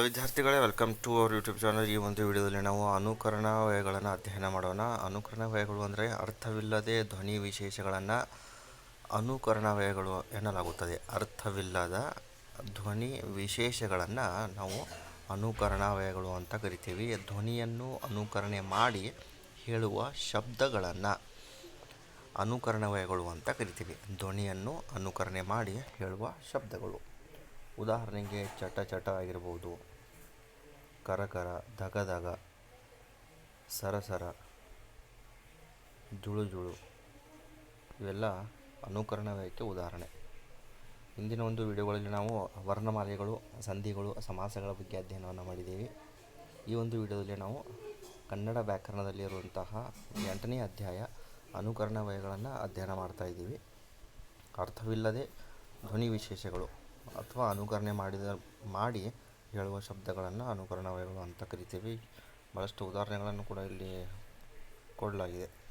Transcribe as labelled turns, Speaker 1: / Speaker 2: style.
Speaker 1: ವಿದ್ಯಾರ್ಥಿಗಳೇ welcome to our YouTube channel ಈ ಒಂದು ವಿಡಿಯೋದಲ್ಲಿ ನಾವು ಅನುಕರಣ ವ್ಯಯಗಳನ್ನು ಅಧ್ಯಯನ ಮಾಡೋಣ. ಅನುಕರಣ ವ್ಯಯಗಳು ಅಂದರೆ ಅರ್ಥವಿಲ್ಲದೆ ಧ್ವನಿ ವಿಶೇಷಗಳನ್ನು ಅನುಕರಣ ವ್ಯಯಗಳು ಎನ್ನಲಾಗುತ್ತದೆ. ಅರ್ಥವಿಲ್ಲದ ಧ್ವನಿ ವಿಶೇಷಗಳನ್ನು ನಾವು ಅನುಕರಣ ವ್ಯಯಗಳು ಅಂತ ಕರಿತೀವಿ. ಧ್ವನಿಯನ್ನು ಅನುಕರಣೆ ಮಾಡಿ ಹೇಳುವ ಶಬ್ದಗಳನ್ನು ಅನುಕರಣ ವ್ಯಯಗಳು ಅಂತ ಕರಿತೀವಿ. ಧ್ವನಿಯನ್ನು ಅನುಕರಣೆ ಮಾಡಿ ಹೇಳುವ ಶಬ್ದಗಳು. ಉದಾಹರಣೆಗೆ ಚಟ ಚಟ ಆಗಿರ್ಬೋದು. ಕರಕರ ಧಗ ಧಗ ಸರಸರ ಜುಳು ಜುಳು, ಇವೆಲ್ಲ ಅನುಕರಣ ವ್ಯಯಕ್ಕೆ ಉದಾಹರಣೆ. ಇಂದಿನ ಒಂದು ವಿಡಿಯೋಗಳಲ್ಲಿ ನಾವು ವರ್ಣಮಾಲೆಗಳು, ಸಂಧಿಗಳು, ಸಮಾಸಗಳ ಬಗ್ಗೆ ಅಧ್ಯಯನವನ್ನು ಮಾಡಿದ್ದೀವಿ. ಈ ಒಂದು ವಿಡಿಯೋದಲ್ಲಿ ನಾವು ಕನ್ನಡ ವ್ಯಾಕರಣದಲ್ಲಿರುವಂತಹ ಎಂಟನೇ ಅಧ್ಯಾಯ ಅನುಕರಣ ವ್ಯಯಗಳನ್ನು ಅಧ್ಯಯನ ಮಾಡ್ತಾ ಇದ್ದೀವಿ. ಅರ್ಥವಿಲ್ಲದೆ ಧ್ವನಿ ವಿಶೇಷಗಳು. ಅಥವಾ ಅನುಕರಣೆ ಮಾಡಿದ, ಮಾಡಿ ಹೇಳುವ ಶಬ್ದಗಳನ್ನು ಅನುಕರಣ ವ್ಯಯಗಳು ಅಂತ ಕರಿತೀವಿ. ಭಾಳಷ್ಟು ಉದಾಹರಣೆಗಳನ್ನು ಕೂಡ ಇಲ್ಲಿ ಕೊಡಲಾಗಿದೆ.